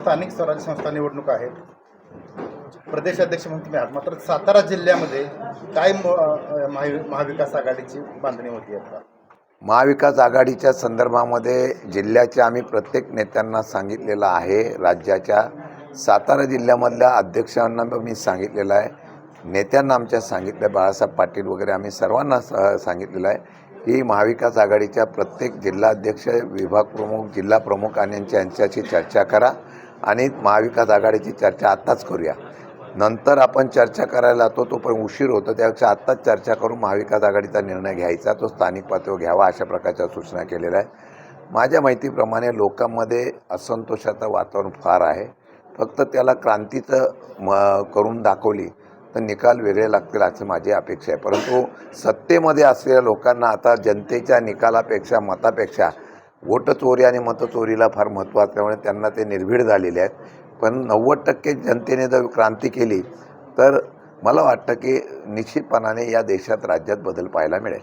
स्थानिक स्वराज्य संस्था निवडणूक आहेत प्रदेशाध्यक्ष म्हणून तुम्ही आहात. मात्र सातारा जिल्ह्यामध्ये काय महाविकास आघाडीची बांधणी होती आता. महाविकास आघाडीच्या संदर्भामध्ये जिल्ह्याच्या आम्ही प्रत्येक नेत्यांना सांगितलेलं आहे. राज्याच्या सातारा जिल्ह्यामधल्या अध्यक्षांना मी सांगितलेलं आहे. नेत्यांना आमच्या सांगितलं आहे. बाळासाहेब पाटील वगैरे आम्ही सर्वांना सांगितलेलं आहे की महाविकास आघाडीच्या प्रत्येक जिल्हाध्यक्ष विभाग प्रमुख जिल्हा प्रमुख आणि यांच्या यांच्याशी चर्चा करा. आणि महाविकास आघाडीची चर्चा आत्ताच करूया. नंतर आपण चर्चा करायला जातो तो पण उशीर होतो. त्यापेक्षा आत्ताच चर्चा करून महाविकास आघाडीचा निर्णय घ्यायचा तो स्थानिक पातळीवर घ्यावा अशा प्रकारच्या सूचना केलेल्या आहे माझ्या माहितीप्रमाणे लोकांमध्ये असंतोषाचं वातावरण फार आहे. फक्त त्याला क्रांतीचं म करून दाखवली तर निकाल वेगळे लागतील अशी माझी अपेक्षा आहे. परंतु सत्तेमध्ये असलेल्या लोकांना आता जनतेच्या निकालापेक्षा मतापेक्षा वोटचोरी आणि मतचोरीला फार महत्त्व असल्यामुळे त्यांना ते निर्भीड झालेले आहेत. पण नव्वद टक्के जनतेने जर क्रांती केली तर मला वाटतं की निश्चितपणाने या देशात राज्यात बदल पाहायला मिळेल.